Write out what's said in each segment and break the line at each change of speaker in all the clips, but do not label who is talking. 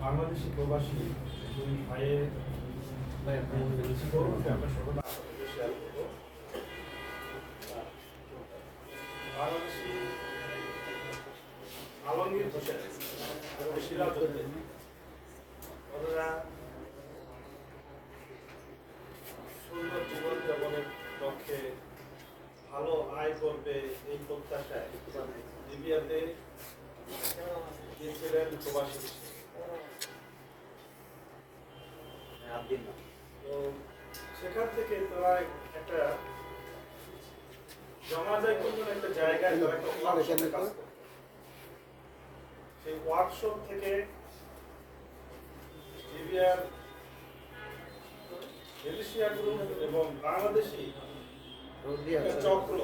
বাংলাদেশি প্রবাসী দুই ভাইয়ের করবে এই প্রত্যাশায় লিবিয়াতে গিয়েছিলেন প্রবাসী। তো সেখান থেকে তারা একটা জমা যায় কোনো একটা জায়গায় তারা একটা ওয়ার্কশপে কাজ সেই ওয়ার্কশপ থেকে লিবিয়ার এশিয়া গ্রুপ এবং বাংলাদেশি চক্র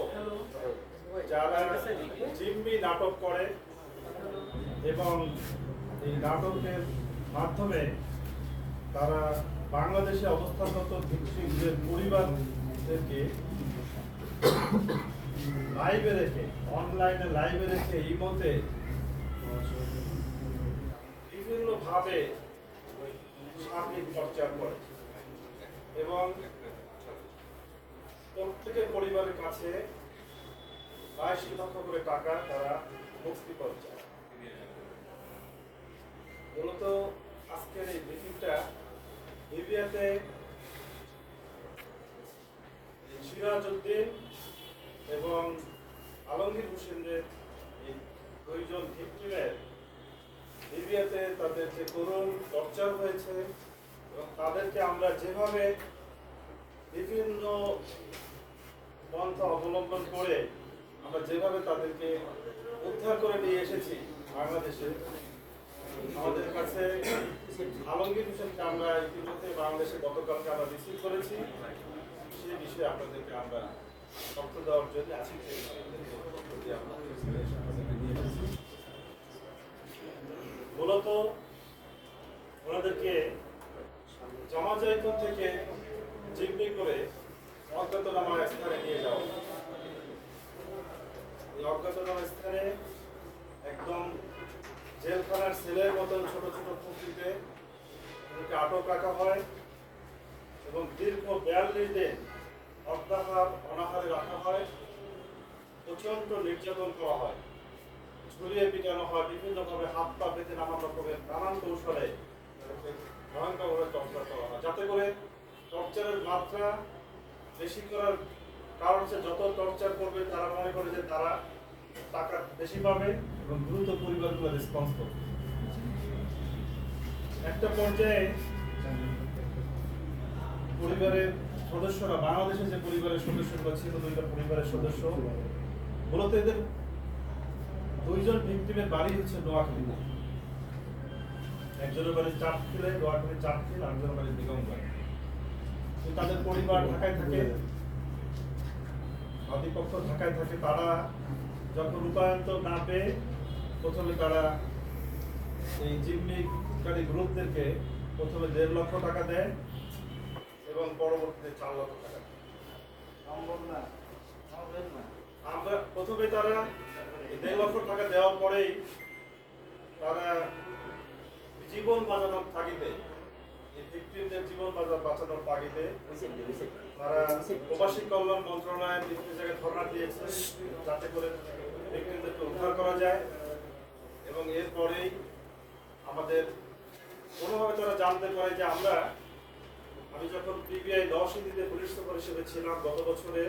যারা জিম্মি নাটক করে এবং এই নাটকের মাধ্যমে তারা বাংলাদেশে অবস্থানরত ভিত্তিকদের পরিবারদেরকে লাইভে রেখে অনলাইনে লাইভে রেখে এই মতে বিভিন্নভাবে সার্বিক চর্চা করে। এবং প্রত্যেকের পরিবারের কাছে বাইশ লক্ষ করে টাকা তারা মুক্তি করছে মূলত আজকের এই মিটিংটা লিবিয়াতে সিরাজউদ্দিন এবং আলমগীর হোসেনের এই দুইজন ভিক্টিমের লিবিয়াতে তাদের যে করুণ টর্চার হয়েছে এবং তাদেরকে আমরা যেভাবে বিভিন্ন পন্থা অবলম্বন করে আমরা যেভাবে তাদেরকে উদ্ধার করে নিয়ে এসেছি বাংলাদেশে, আমাদের কাছে আলমগীর হোসেনকে আমরা ইতিমধ্যে বাংলাদেশে গতকালকে আমরা রিসিভ করেছি। সেই বিষয়ে আপনাদেরকে আমরা তথ্য দেওয়ার জন্য এসেছি মূলত ওনাদেরকে জমা জায়তন থেকে জিম্মি করে অজ্ঞাতনামা স্থানে নিয়ে যাওয়া। এই অজ্ঞাতনামা স্থানে একদম জেলখানার সেলের মতন ছোট ছোট পুঁথিতে ওদেরকে আটক রাখা হয় এবং দীর্ঘ বিয়াল্লিশ দিন অর্ধাহার অনাহারে রাখা হয়। প্রচণ্ড নির্যাতন করা হয়। ঝুলিয়ে পিটানো হয়, বিভিন্নভাবে হাত পা বেঁধে নানান রকমের নানান কৌশলে ভয়ঙ্করভাবে টর্চার করা হয়। যাতে করে টর্চারের মাত্রা বেশি করার কারণ হচ্ছে যত টর্চার করবে তারা মনে করে যে তারা টাকা বেশি পাবে এবং দ্রুত পরিবারগুলো রেসপন্স করবে। একটা পর্যায়ে পরিবারের সদস্যরা, বাংলাদেশের যে পরিবারের সদস্যগুলো ছিল দুইটা পরিবারের সদস্য, মূলত এদের দুইজন ভিক্টিমের বাড়ি হচ্ছে নোয়াখালী একজনের বাড়ি চাঁদখিলে নোয়াখালী চাঁদখিল আরেকজনের বাড়ি দিগঙ্গায় তো তাদের পরিবার ঢাকায় থাকে আধিপক্ষ ঢাকায় থাকে তারা যখন রূপায়ন্তর না পেয়ে প্রথমে তারা এই জিম্মিকারী গ্রুপদেরকে প্রথমে দেড় লক্ষ টাকা দেয় এবং পরবর্তীতে চার লক্ষ টাকা। আমরা প্রথমে তারা দেড় লক্ষ টাকা দেওয়ার পরেই তারা জীবন বাঁচানোর এই ভিক্টিমদের জীবন বাঁচানোর তাগিদে তারা প্রবাসী কল্যাণ মন্ত্রণালয় বিভিন্ন জায়গায় ধর্ণা দিয়েছে যাতে করে ভিক্টিমদেরকে উদ্ধার করা যায়। এবং এরপরেই আমাদের কোনোভাবে তারা জানতে পারে যে আমরা আমি যখন পিবিআই হিন্দিতে পুলিশ সুপার হিসেবে ছিলাম গত বছরে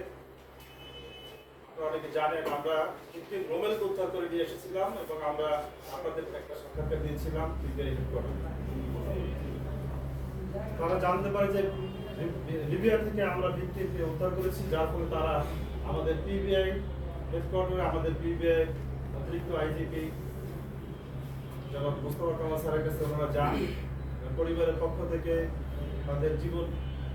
আপনারা অনেকে জানেন আমরা কৃত্রিম রোমেলকে উদ্ধার করে নিয়ে এসেছিলাম এবং আমরা আপনাদের একটা সাক্ষাৎকার দিয়েছিলাম পিবিআই হেডকোয়ার্টারে তারা জানতে পারে যে লিবিয়া থেকে আমরা ভিত্তিকে উদ্ধার করেছি, যার ফলে তারা আমাদের পিবিআই হেডকোয়ার্টারে আমাদের পিবিআই অতিরিক্ত আইজিপি যেমন মুস্তফা কামাল স্যারের কাছে যান। পরিবারের পক্ষ থেকে তাদের জীবন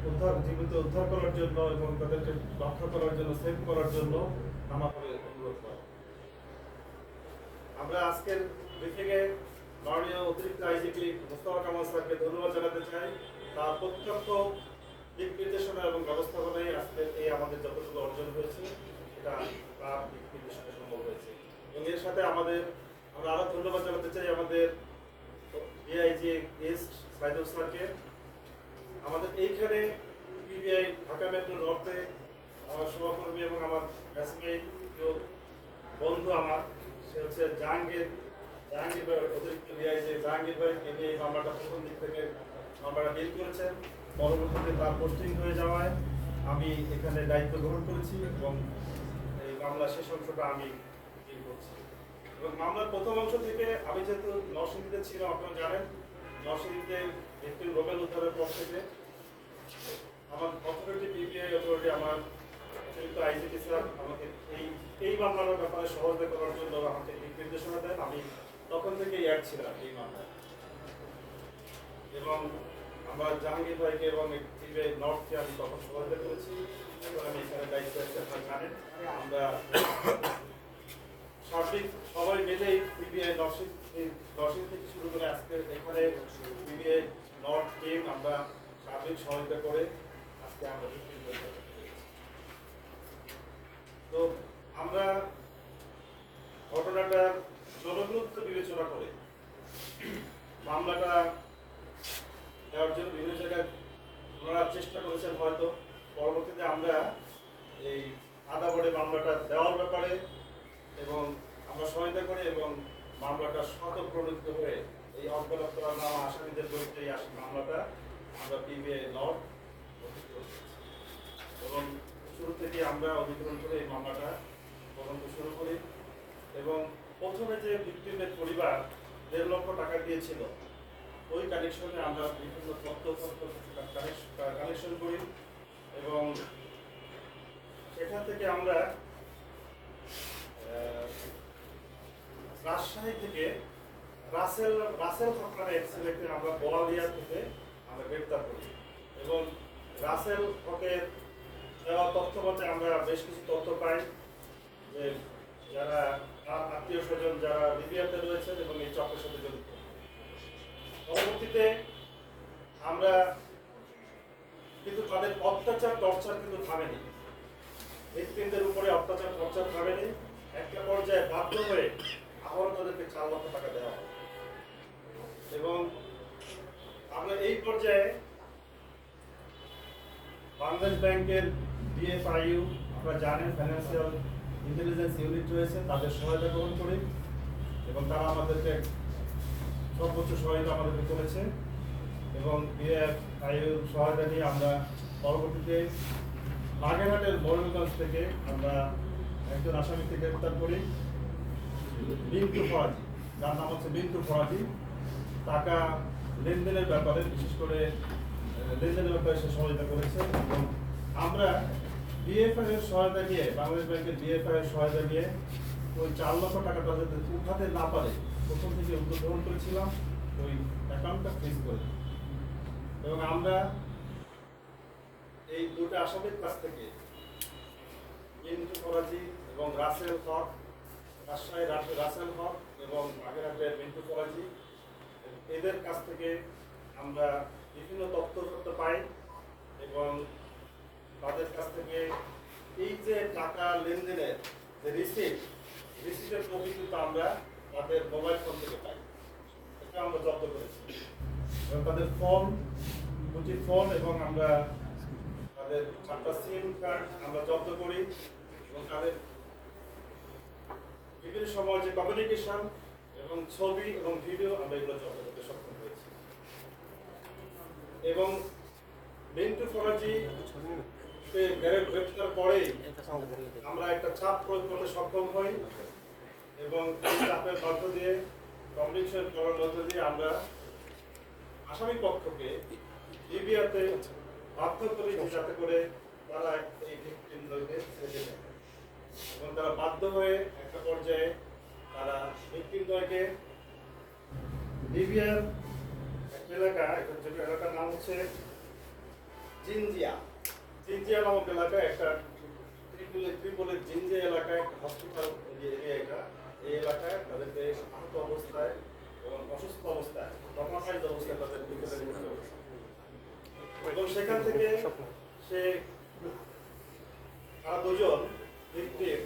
উদ্ধার, জীবিত উদ্ধার করার জন্য এবং তাদেরকে রক্ষা করার জন্য সেভ করার জন্য আমাকে অনুরোধ করে আমরা আজকের ব্রিফিংয়ে মাননীয় অতিরিক্ত আইজিপি মুস্তফা কামাল স্যারকে ধন্যবাদ জানাতে চাই। তার প্রত্যক্ষ দিক নির্দেশনা এবং ব্যবস্থাপনায় আজকে এই আমাদের যতটুকু অর্জন হয়েছে। সেটা তার দিক নির্দেশনা সম্ভব হয়েছে। এবং এর সাথে আমাদের, আমরা আরও ধন্যবাদ জানাতে চাই আমাদের ডিআইজি এস সাইদুল স্যারকে। আমাদের এইখানে পিবিআই, ঢাকা মেট্রো নর্থে আমার সহকর্মী এবং আমার কেউ বন্ধু আমার, সে হচ্ছে জাহাঙ্গীর। জাহাঙ্গীর ভাই অতিরিক্ত ডিআইজি জাহাঙ্গীর ভাই তিনি এই মামলাটা প্রথম দিক থেকে মামলাটা ডিল করেছেন, পরবর্তীতে তার পোস্টিং হয়ে যাওয়ায় আমি এখানে দায়িত্ব গ্রহণ করেছি এবং এই মামলা শেষ অংশটা আমি ডিল করছি। এবং মামলার প্রথম অংশ থেকে আমি যেহেতু নরসিংদীতে ছিলাম, আপনারা জানেন, নরসিংদীতে একটি রোবেল উদ্ধারের পর থেকে আমার অথরিটি পিপিআই অথরিটি, আমার অতিরিক্ত আইজিপি স্যার আমাকে এই এই মামলার ব্যাপারে সহযোগিতা করার জন্য আমাকে দিক নির্দেশনা দেন। আমি তখন থেকে অ্যাড ছিলাম এই মামলায়। এবং আমার জাহাঙ্গীর ভাইকে এবং পিবিআই নর্থকে আমি তখন সহযোগিতা করেছি। এখন আমি এখানে দায়িত্ব আছি আপনারা জানেন। আমরা সার্বিক সবাই মিলেই পিবিআই নরসিং নরসিং থেকে শুরু করে আজকে এখানে পিবিআই নর্থ টিম আমরা সার্বিক সহায়তা করে আজকে আমরা। তো আমরা ঘটনাটার জনগুরুত্ব বিবেচনা করে মামলাটা দেওয়ার জন্য বিভিন্ন জায়গায় ওনারা চেষ্টা করেছেন হয়তো। পরবর্তীতে আমরা এই আদা বোর্ডে মামলাটা দেওয়ার ব্যাপারে এবং আমরা সহায়তা করি এবং মামলাটা শতপ্রণীত হয়ে এই অজ্ঞাত নামা আসামিদের বিরুদ্ধে এই মামলাটা। আমরা পিবিআই নট এবং শুরু থেকে আমরা অধিগ্রহণ করে এই মামলাটা তদন্ত শুরু করি। এবং প্রথমে যে ভিক্টিমের পরিবার দেড় লক্ষ টাকা দিয়েছিল, ওই কানেকশনে আমরা বিভিন্ন তথ্য কানেকশন করি এবং সেখান থেকে আমরা রাজশাহী থেকে রাসেল রাসেল নামে এক ছেলেকে আমরা বলালিয়া থেকে আমরা গ্রেপ্তার করি এবং রাসেল হকের দেওয়া তথ্য মতে আমরা বেশ কিছু তথ্য পাই যে যারা তার আত্মীয় স্বজন যারা লিবিয়াতে রয়েছেন এবং এই চক্রের সাথে জড়িত। পরবর্তীতে আমরা কিন্তু তাদের অত্যাচার, টর্চার কিন্তু থামেনি। ভিক্টিমদের উপরে অত্যাচার, টর্চার থামেনি। একটা পর্যায়ে বাধ্য হয়ে আবারও তাদেরকে চার লক্ষ টাকা দেওয়া হয়। এবং আমরা এই পর্যায়ে বাংলাদেশ ব্যাংকের ডিএফআইইউ আপনারা জানেন ফাইন্যান্সিয়াল ইন্টেলিজেন্স ইউনিট রয়েছে, তাদের সহায়তা গ্রহণ করি এবং তারা আমাদেরকে সর্বোচ্চ সহায়তা আমাদেরকে করেছে এবং সহায়তা নিয়ে আমরা পরবর্তীতে বাগেরহাটের মরুগঞ্জ থেকে আমরা একজন আসামিকে গ্রেপ্তার করি। বিন্টু ফরাজি, যার নাম হচ্ছে বিন্টু ফরাজি। টাকা লেনদেনের ব্যাপারে বিশেষ করে লেনদেনের ব্যাপারে সে সহায়তা করেছে এবং আমরা বিএফআই এর সহায়তা নিয়ে, বাংলাদেশ ব্যাংকের বিএফআই এর সহায়তা নিয়ে ওই চার লক্ষ টাকা তাদের উঠাতে না পারে, প্রথম থেকে গ্রহণ করেছিলাম, ওই অ্যাকাউন্টটা ফ্রিজ করে এবং আমরা এই দুটো আসামির কাছ থেকে ইন্টু ফরাজি এবং রাসেল হক, রাজশাহী রাস- রাসেল হক এবং আগেরহাটের মিন্টু ফরাজি, এদের কাছ থেকে আমরা বিভিন্ন তথ্য পাই এবং তাদের কাছ থেকে এই যে টাকা লেনদেনের যে রিসিপ্ট রিসিপ্টের কপি কিন্তু আমরা তাদের মোবাইল ফোন থেকে পাই। এটা আমরা জব্দ করেছি। এবং তাদের ফোন দুটি ফোন এবং আমরা তাদের চারটা সিম কার্ড আমরা জব্দ করি এবং তাদের বিভিন্ন সময় যে কমিউনিকেশন এবং ছবি এবং ভিডিও আমরা এগুলো জব্দ করতে সক্ষম হয়েছি। এবং মিন্টু ফরাজি গ্রেপ্তার পরেই আমরা একটা চাপ প্রয়োগ করতে সক্ষম হই এবং চাপের মধ্য দিয়ে করার মধ্য দিয়ে আমরা আসামি পক্ষকে লিবিয়াতে বাধ্য করি তারা এই ভিক্টিমদেরকে ছেড়ে এবং তারা বাধ্য হয়ে একটা পর্যায়ে তারা ভিক্টিমদ্বয়কে লিবিয়ার একটা এলাকা একটা এলাকার নাম হচ্ছে জিনজিয়া। জিনজিয়া নামক এলাকায় একটা ত্রিপুলের ত্রিপুলের জিনজিয়া এলাকায় একটা হসপিটাল এটা এই এলাকায় তাদেরকে আহত অবস্থায় এবং অসুস্থ অবস্থায় ট্রমাটাইজ অবস্থায় তাদের নিতে এবং সেখান থেকে সে তারা দুজন ভিক্টিম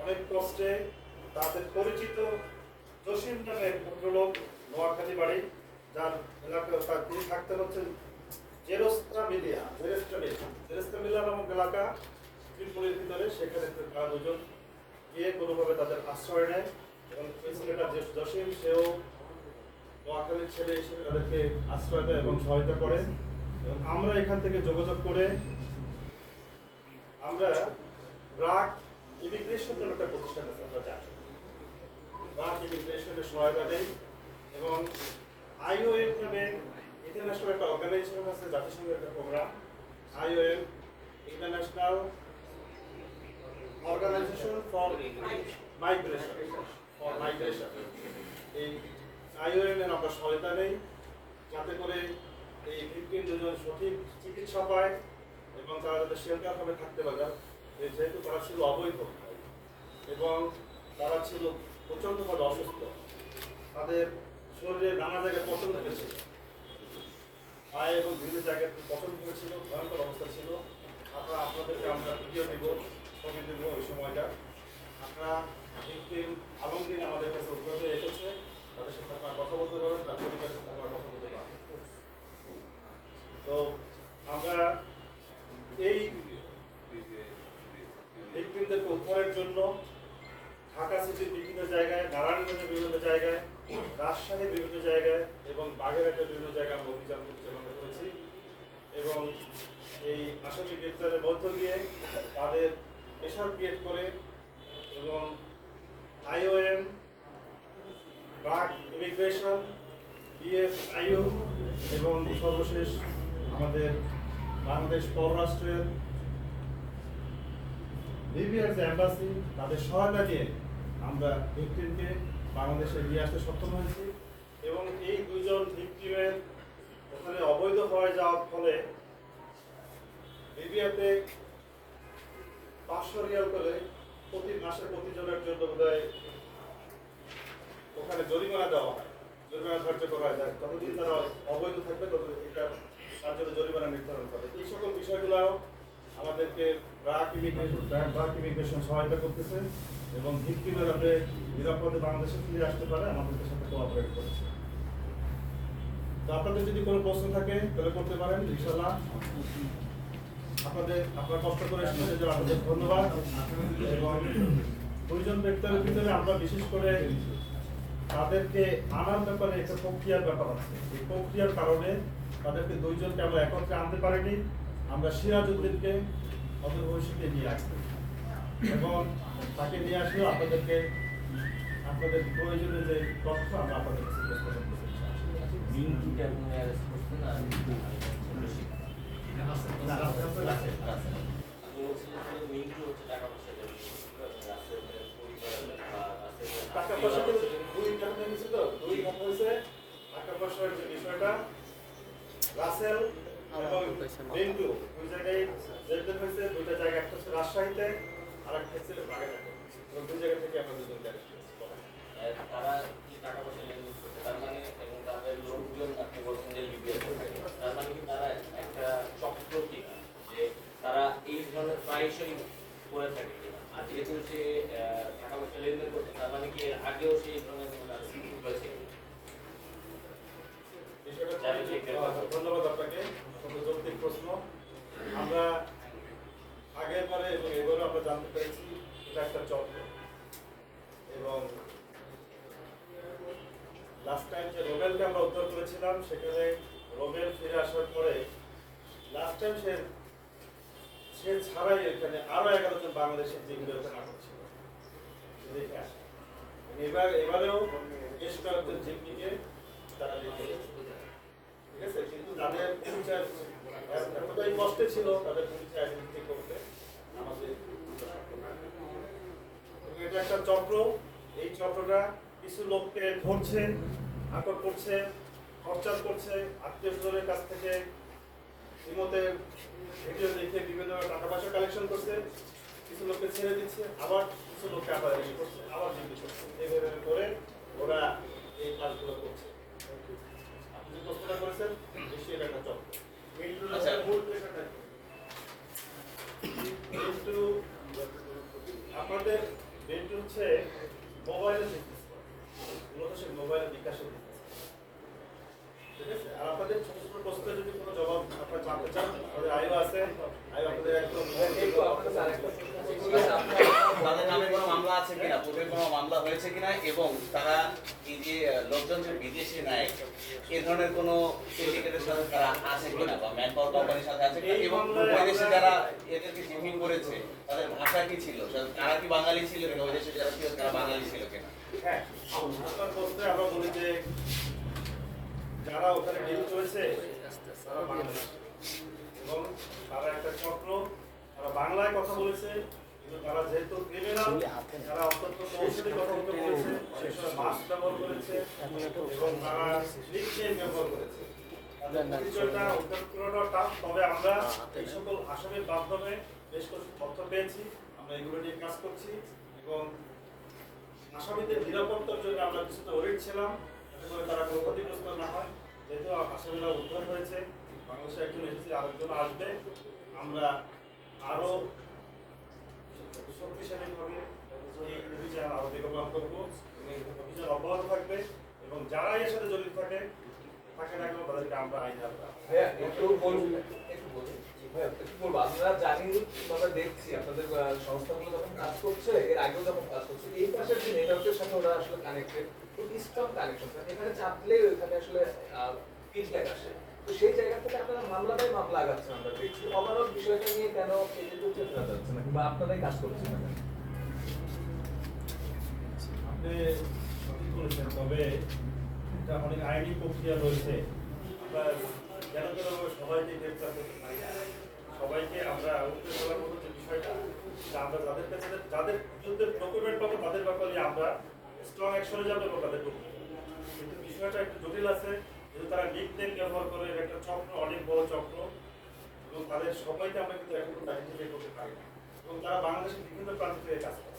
অনেক কষ্টে তাদের পরিচিত জসিম নামে এক ভদ্রলোক নোয়াখালী বাড়ি যার এলাকা তার তিনি থাকতেন হচ্ছেন জেরোস্ত্রা মিলিয়া জেরেস্ট্রা মিলিয়া। মিলিয়া নামক এলাকা ত্রিপুরের ভিতরে সেখানে তারা দুজন গিয়ে কোনোভাবে তাদের আশ্রয় নেয় এবং এই যে জসিম সেও নোয়াখালীর ছেলে হিসেবে তাদেরকে আশ্রয় দেয় এবং সহায়তা করে। এবং আমরা এখান থেকে যোগাযোগ করে আমরা রাগ ইমিগ্রেশন নামে একটা প্রতিষ্ঠান আছে, আমরা জানি। রাগ ইমিগ্রেশনের সহায়তা দেয় এবং আইওএম নামে ইন্টারন্যাশনাল একটা অর্গানাইজেশন আছে, জাতিসংঘের একটা programme IOM international organisation for migration for migration এই আইওএম এর আমরা সহায়তা নেই, যাতে করে এই ভিকটিম দুজন সঠিক চিকিৎসা পায় এবং তারা যাতে শেল্টার ভাবে থাকতে পারে। যেহেতু তারা ছিল অবৈধ, এবং তারা ছিল প্রচণ্ডভাবে অসুস্থ তাদের শরীরে নানা জায়গায় পছন্দ হয়েছিল পায়ে এবং বিভিন্ন জায়গায় পছন্দ হয়েছিল ভয়ঙ্কর অবস্থা ছিল। আপনারা আপনাদেরকে আমরা ভিডিও দিব, ছবি দেবো ওই সময়টা। আপনারা ভিকটিম আলমদিন আমাদের কাছে উদ্যোগ এসেছে। তাদের সাথে আপনারা কথা বলতে পারবেন, তার পরিবারের সাথে আপনারা কথা বলতে পারবেন তো আমরা এই ভিকটিমদেরকে উদ্ধারের জন্য ঢাকা সিটির বিভিন্ন জায়গায়, নারায়ণগঞ্জের বিভিন্ন জায়গায়, রাজশাহীর বিভিন্ন জায়গায় এবং বাগেরহাটের বিভিন্ন জায়গায় আমরা অভিযান করেছি এবং এই আসামি গ্রেপ্তারের মধ্য দিয়ে তাদের প্রেশার ক্রিয়েট করে এবং আইওএম বাগ ইমিগ্রেশন বিএফআইও এবং সর্বশেষ আমাদের বাংলাদেশ পররাষ্ট্রের লিবিয়ার যে অ্যাম্বাসি তাদের সহায়তা নিয়ে আমরা ভিকটিমকে বাংলাদেশে নিয়ে আসতে সক্ষম হয়েছি এবং এই দুজন ভিকটিমের হয়ে যাওয়ার ফলে লিবিয়াতে পাঁচশো রিয়াল করে প্রতি মাসে প্রতিজনের জন্য বোধহয় ওখানে জরিমানা দেওয়া হয়। জরিমানা ধার্য করা যায় ততদিন তারা অবৈধ থাকবে, ততদিন এটা তার জন্য জরিমানা নির্ধারণ করে। এই সকল বিষয়গুলো আমাদেরকে ব্রাক ইমিগ্রেশন ব্রাক ইমিগ্রেশন সহায়তা করতেছে এবং ভিক্টিমের যাতে নিরাপদে বাংলাদেশে ফিরে আসতে পারে আমাদের সাথে কোঅপারেট করেছে। তো আপনাদের যদি কোনো প্রশ্ন থাকে, তাহলে করতে পারেন ইনশাল্লাহ আপনাদের আপনারা কষ্ট করে এসেছেন আপনাদের ধন্যবাদ। এবং দুইজন ব্যক্তির ভিতরে আমরা বিশেষ করে তাদেরকে আনার ব্যাপারে একটা প্রক্রিয়ার ব্যাপার আছে। এই প্রক্রিয়ার কারণে তাদেরকে দুইজনকে আমরা একত্রে আনতে পারিনি। আমরা সিরাজউদ্দিনকে অদূর ভবিষ্যতে নিয়ে আসব। এবং তাকে নিয়ে আসলেও আপনাদেরকে আপনাদের প্রয়োজনীয় যে তথ্য
পয়সা
কিন্তু দুই হয়ে গেছে তো দুই ধাপ হয়েছে টাকা পয়সার যে বিষয়টা রাসেল এবং দুই জায়গায় জেলদের হয়েছে দুইটা জায়গা একটা হচ্ছে রাজশাহীতে আর একটা হচ্ছে বাগেরহাটে এবং দুই জায়গা থেকে আমরা দুজন
তারা কি টাকা পয়সা লেনদেন করছে তার মানে লোকজন আপনি বলছেন যে লিবিয়া তার মানে কি তারা একটা চক্র যে তারা এই ধরনের প্রায়শই করে থাকে আর যেহেতু সে টাকা পয়সা লেনদেন করছে তার মানে কি আগেও সেই ধরনের
আহ, ধন্যবাদ আপনাকে যৌক্তিক প্রশ্ন আমরা আগের বারে এবং এবারও আমরা জানতে পেরেছি এটা একটা চক্র এবং লাস্ট টাইম যে রোবেলকে আমরা উদ্ধার করেছিলাম, সেখানে রোবেল ফিরে আসার পরে লাস্ট টাইম সে সে ছাড়াই এখানে আরও এগারো জন বাংলাদেশের জিম্মি ওখানে ছিল। এবার, এবারেও বেশ কয়েকজন জিম্মিকে তারা ঠিক আছে? কিন্তু তাদের এতটাই কষ্টে ছিল, তাদের পরিচয় করতে আমাদের এটা একটা চক্র। এই চক্রটা কিছু লোককে ধরছে আটক করছে খরচার করছে, আত্মীয় স্বজনের কাছ থেকে ইমতে ভিডিও দেখে বিভিন্ন টাকা পয়সা কালেকশন করছে, কিছু লোককে ছেড়ে দিচ্ছে, আবার কিছু লোককে আবার ইয়ে করছে আবার জিজ্ঞেস করছে। এইভাবে করে ওরা এই কাজগুলো করছে। থ্যাংক যে প্রশ্নটা করেছেন নিশ্চয়ই এটা একটা চক্র
আচ্ছা।
মূল পেশাটা কি? কিন্তু আপনাদের বেন্টু হচ্ছে মোবাইলের বিজনেস করে মূলত সে মোবাইলের বিকাশের business করে। ঠিক আছে আর আপনাদের ছোট ছোট প্রশ্নের যদি কোনো জবাব আপনারা জানতে চান আমাদের আয়ু আছে আয়ু আপনাদের একদম
তাদের নামে কোনো মামলা আছে কিনা পূর্বে কোনো মামলা হয়েছে কিনা এবং তারা এই যে লোকজন যে বিদেশে নেয় এ ধরনের কোনো সিন্ডিকেটের সাথে তারা আছে কিনা বা ম্যান পাওয়ার কোম্পানির সাথে আছে কিনা এবং ওই যারা এদেরকে জিম্মি করেছে তাদের ভাষা কি ছিল? তারা কি বাঙালি ছিল কিনা ওই যারা ছিল তারা বাঙালি ছিল কিনা?
হ্যাঁ আপনার আমরা বলি যে যারা ওখানে ডিল চলছে তারা বাংলাদেশ এবং তারা একটা চক্র তারা বাংলায় কথা বলেছে তারা যেহেতু ক্রিমিনাল তারা অত্যন্ত কৌশলী কথা বলতে বলেছে সেই সময় মাস্ক ব্যবহার করেছে এবং তারা লিখছেন ব্যবহার করেছে। পরিচয়টা উদ্ধার করাটা টাফ তবে আমরা এই সকল আসামের মাধ্যমে বেশ কিছু তথ্য পেয়েছি আমরা এগুলো নিয়ে কাজ করছি এবং আসামিদের নিরাপত্তার জন্য আমরা কিছুটা ওরিট ছিলাম যাতে করে তারা কোনো ক্ষতিগ্রস্ত না হয়। যেহেতু আসামিরা উদ্ধার হয়েছে বাংলাদেশে একজন এসেছে আরেকজন আসবে। আমরা আরও শক্তিশালীভাবে এই থাকবে এবং যারা এর থাকে থাকে না কেন তাদেরকে আমরা আইনে
একটু বলুন আমরা জানি আমরা দেখছি আপনাদের সংস্থাগুলো যখন কাজ করছে এর আগেও যখন কাজ করছে এই পাশের যে নেটওয়ার্কের সাথে ওরা আসলে কানেক্টেড স্ট্রং কানেকশন এখানে চাপ দিলেই ওইখানে আসলে ফিডব্যাক আসে। তো সেই জায়গা থেকে আপনারা মামলা বাই মামলা আগাচ্ছেন আমরা দেখছি ওভারঅল বিষয়টা নিয়ে কেন এদিকে চেতনা যাচ্ছে না কিংবা আপনারাই কাজ করছেন না কেন?
আপনি সঠিক তবে এটা অনেক আইনি প্রক্রিয়া রয়েছে। আমরা যেন তেনভাবে সবাইকে গ্রেপ্তার করতে পারি। সবাইকে আমরা উঠতে চলার মতো যে বিষয়টা আমরা যাদের কাছে, যাদের বিরুদ্ধে ডকুমেন্ট পাবো, তাদের ব্যাপারে আমরা স্ট্রং অ্যাকশনে যাব তাদের কিন্তু বিষয়টা একটু জটিল আছে। যেহেতু তারা নিকনেম ব্যবহার করে একটা চক্র অনেক বড় চক্র। এবং তাদের সবাইকে আমরা কিন্তু এখন আইডেন্টিফাই করতে পারি না। এবং তারা বাংলাদেশের বিভিন্ন প্রান্ত থেকে কাজ করে।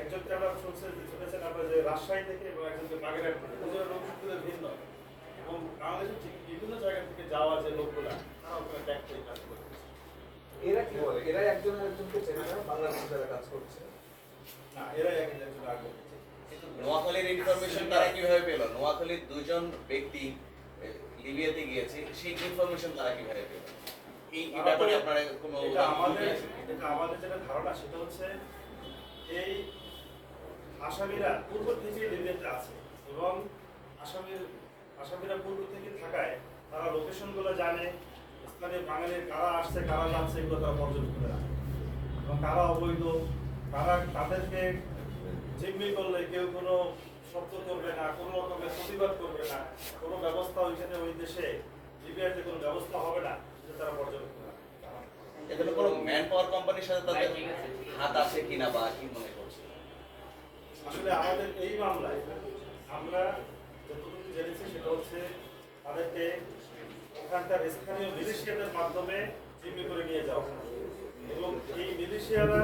একজনকে আমরা শুনছেন শুনেছেন আমরা যে রাজশাহী থেকে এবং একজনকে বাগেরহাট থেকে। দুজনের লোক কিন্তু ভিন্ন। এবং বাংলাদেশের ঠিক বিভিন্ন জায়গা থেকে যাওয়া যে লোকগুলা তারা ওখানে ব্যাক করে কাজ করে।
এরা কি বলে এরা একজন একজনকে চেনে না? বাংলাদেশে যারা কাজ করছে।
না এরাই এক একজন আগে
কিন্তু নোয়াখালীর ইনফরমেশন তারা কীভাবে পেল? নোয়াখালীর দুজন ব্যক্তি লিবিয়াতে গিয়েছে সেই ইনফরমেশন তারা কীভাবে পেল? এই ব্যাপারে আপনারা কোনো
আমাদের আমাদের যেটা ধারণা সেটা হচ্ছে এই আসামিরা পূর্ব থেকে লিবিয়াতে আছে এবং আসামির আসামিরা পূর্ব থেকে থাকায় তারা লোকেশনগুলো জানে স্থানীয় বাঙালির কারা আসছে কারা যাচ্ছে এগুলো তারা পর্যবেক্ষণ করে রাখে। এবং কারা অবৈধ তারা তাদেরকে জিম্মি করলে কেউ কোনো শব্দ করবে না কোনো রকমের প্রতিবাদ করবে না। কোনো ব্যবস্থা ওইখানে ওই দেশে লিবিয়াতে কোনো ব্যবস্থা হবে না সেটা তারা পর্যবেক্ষণ
এখানে কোনো ম্যান পাওয়ার কোম্পানির সাথে তাদের হাত আছে কিনা বা কি মনে করছে?
আসলে আমাদের এই মামলায় আমরা যতটুকু জেনেছি সেটা হচ্ছে তাদেরকে ওখানকার স্থানীয় মিলিশিয়াদের মাধ্যমে জিম্মি করে নিয়ে যাওয়া। এবং এই মিলিশিয়ারা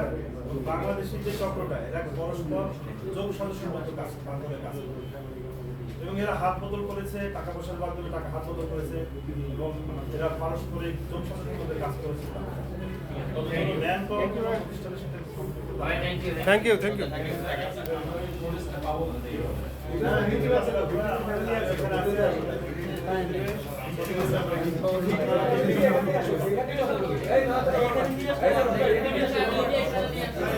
বাংলাদেশি যে চক্রটা এরা পরস্পর যোগ সদস্যের মতো কাজ মাধ্যমে কাজ এবং এরা হাত বদল করেছে টাকা পয়সার মাধ্যমে টাকা হাত বদল করেছে এবং এরা পারস্পরিক যোগ সদস্যের মধ্যে কাজ করেছে।
থ্যাংক ইউ থ্যাংক ইউ
এই না,